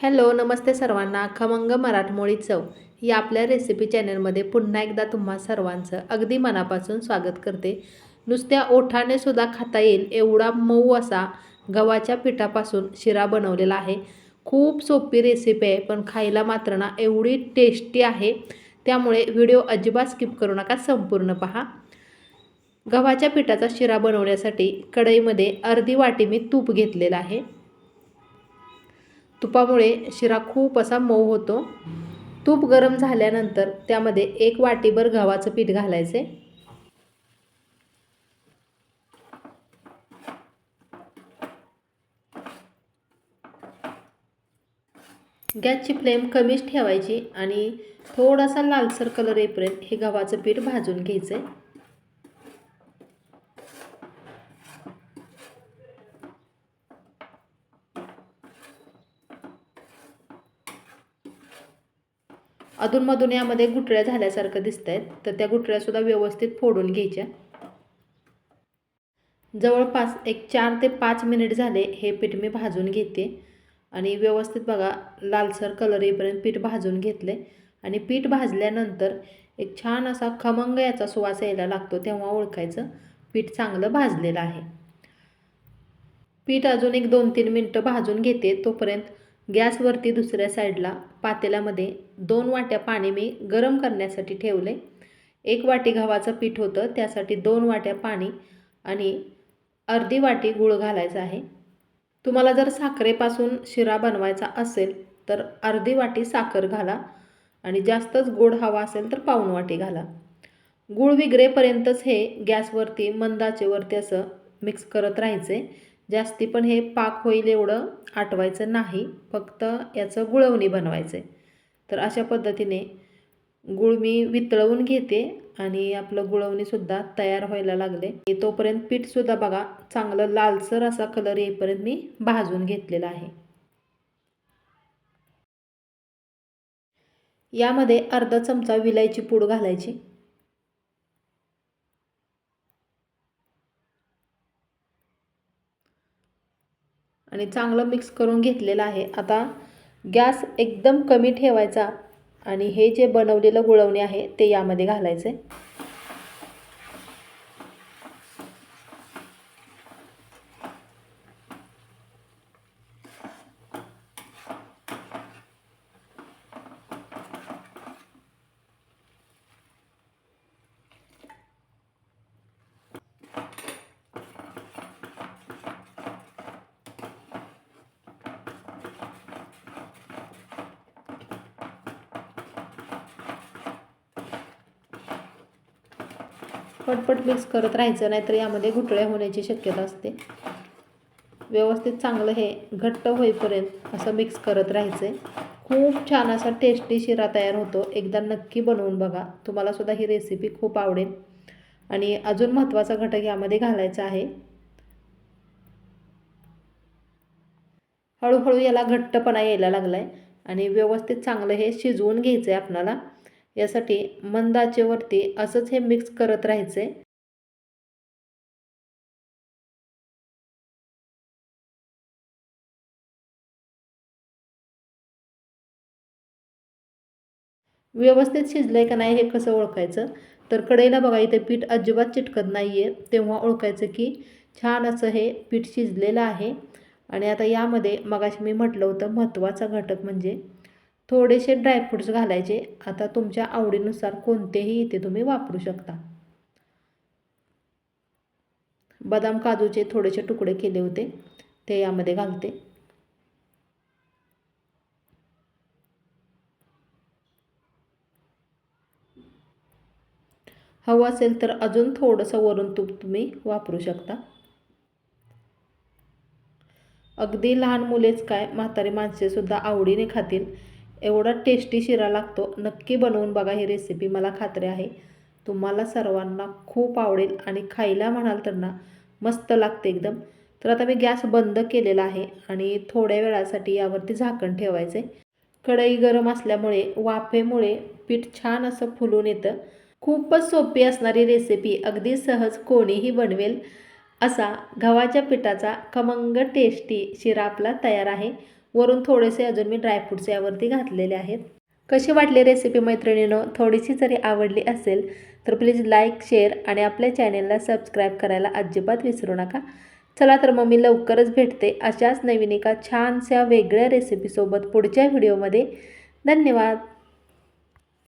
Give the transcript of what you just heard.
Hello नमस्ते सर्वांना. खमंग मराठमोळी चव या आपल्या रेसिपी चॅनलमध्ये पुन्हा एकदा तुम्हा सर्वांचं अगदी मनापासून स्वागत करते. नुसत्या ओठाने सुद्धा खाता येईल एवढा मऊ असा गव्हाच्या पिठापासून शिरा बनवलेला आहे. खूप सोपी रेसिपी आहे पण खायला मात्र ना एवढी टेस्टी आहे. त्यामुळे व्हिडिओ अजिबात स्किप करू नका संपूर्ण पहा. गव्हाच्या पिठाचा शिरा बनवण्यासाठी कढईमध्ये अर्धी वाटी मी तूप घेतलेलं आहे. तुपामुळे शिरा खूप असा मऊ होतो. तूप गरम झाल्यानंतर त्यामध्ये एक वाटीभर गव्हाचं पीठ घालायचे. गॅसची फ्लेम कमीच ठेवायची आणि थोडासा लालसर कलर येईपर्यंत हे गव्हाचं पीठ भाजून घ्यायचं. आहे अधूनमधून यामध्ये गुठळ्या झाल्यासारखं दिसत आहेत तर त्या गुठळ्यासुद्धा व्यवस्थित फोडून घ्यायच्या. जवळपास एक चार ते पाच मिनिट झाले हे पीठ मी भाजून घेते. आणि व्यवस्थित बघा लालसर कलर येईपर्यंत पीठ भाजून घेतले. आणि पीठ भाजल्यानंतर एक छान असा खमंग याचा सुवास यायला लागतो तेव्हा ओळखायचं. पीठ चांगलं भाजलेलं आहे. पीठ अजून एक दोन तीन मिनटं भाजून घेते. तोपर्यंत गॅसवरती दुसऱ्या साईडला पातेल्यामध्ये दोन वाट्या पाणी मी गरम करण्यासाठी ठेवले. एक वाटी गव्हाचं पीठ होतं त्यासाठी दोन वाट्या पाणी आणि अर्धी वाटी गूळ घालायचा आहे. तुम्हाला जर साखरेपासून शिरा बनवायचा असेल तर अर्धी वाटी साखर घाला आणि जास्तच गोड हवा असेल तर पाऊण वाटी घाला. गूळ विगरेपर्यंतच हे गॅसवरती मंदाचेवरती असं मिक्स करत राहायचे. जास्ती पण हे पाक होईल एवढं आटवायचं नाही फक्त याचं गुळवणी बनवायचं आहे तर अशा पद्धतीने गुळ मी वितळवून घेते आणि आपलं गुळवणीसुद्धा तयार व्हायला लागले. तोपर्यंत पीठसुद्धा बघा चांगलं लालसर असा कलर येईपर्यंत मी भाजून घेतलेला आहे. यामध्ये अर्धा चमचा विलायची पूड घालायची. आणि चांगलं मिक्स करून घेतलेलं आहे. आता गॅस एकदम कमी ठेवायचा आणि हे जे बनवलेलं गुळवणी आहे ते यामध्ये घालायचे पटपट मिक्स करत राहायचं नाहीतर यामध्ये घुटळ्या होण्याची शक्यता असते. व्यवस्थित चांगलं हे घट्ट होईपर्यंत असं मिक्स करत राहायचं आहे खूप छान असा टेस्टी शिरा तयार होतो. एकदा नक्की बनवून बघा. तुम्हालासुद्धा ही रेसिपी खूप आवडेल. आणि अजून महत्त्वाचा घटक यामध्ये घालायचा आहे. हळूहळू याला घट्टपणा यायला लागला आहे आणि व्यवस्थित चांगलं हे शिजवून घ्यायचं आहे आपणाला. यासाठी मंदाचेवरती असंच हे मिक्स करत राहायचे. व्यवस्थित शिजलं आहे का नाही हे कसं ओळखायचं? तर कढईला बघा इथे पीठ अजिबात चिटकत नाही आहे तेव्हा ओळखायचं की छान असं हे पीठ शिजलेलं आहे. आणि आता यामध्ये मगाशी मी म्हटलं होतं महत्त्वाचा घटक म्हणजे थोडेसे ड्रायफ्रूट्स घालायचे. आता तुमच्या आवडीनुसार कोणतेही इथे तुम्ही वापरू शकता. बदाम काजूचे थोडेसे तुकडे केले होते. ते यामध्ये घालते. हवं असेल तर अजून थोडंसं वरून तूप तुम्ही वापरू शकता. अगदी लहान मुलेच काय म्हातारी माणसेसुद्धा आवडीने खातील. एवढा टेस्टी शिरा लागतो. नक्की बनवून बघा ही रेसिपी मला खात्री आहे. तुम्हाला सर्वांना खूप आवडेल आणि खायला म्हणाल तर ना मस्त लागते एकदम. तर आता मी गॅस बंद केलेला आहे आणि थोड्या वेळासाठी यावरती झाकण ठेवायचे कढई गरम असल्यामुळे वाफेमुळे पीठ छान असं फुलून येतं. खूपच सोपी असणारी रेसिपी अगदी सहज कोणीही बनवेल. असा गव्हाच्या पिठाचा खमंग टेस्टी शिरा आपला तयार आहे. वरून थोडेसे अजून मी ड्रायफ्रूट्स यावरती घातलेले आहेत. कशी वाटली रेसिपी मैत्रिणीनं? थोडीशी जरी आवडली असेल तर प्लीज लाईक शेअर आणि आपल्या चॅनेलला सबस्क्राईब करायला अजिबात विसरू नका. चला तर मग मी लवकरच भेटते अशाच नवीन एका छानशा वेगळ्या रेसिपीसोबत पुढच्या व्हिडिओमध्ये धन्यवाद!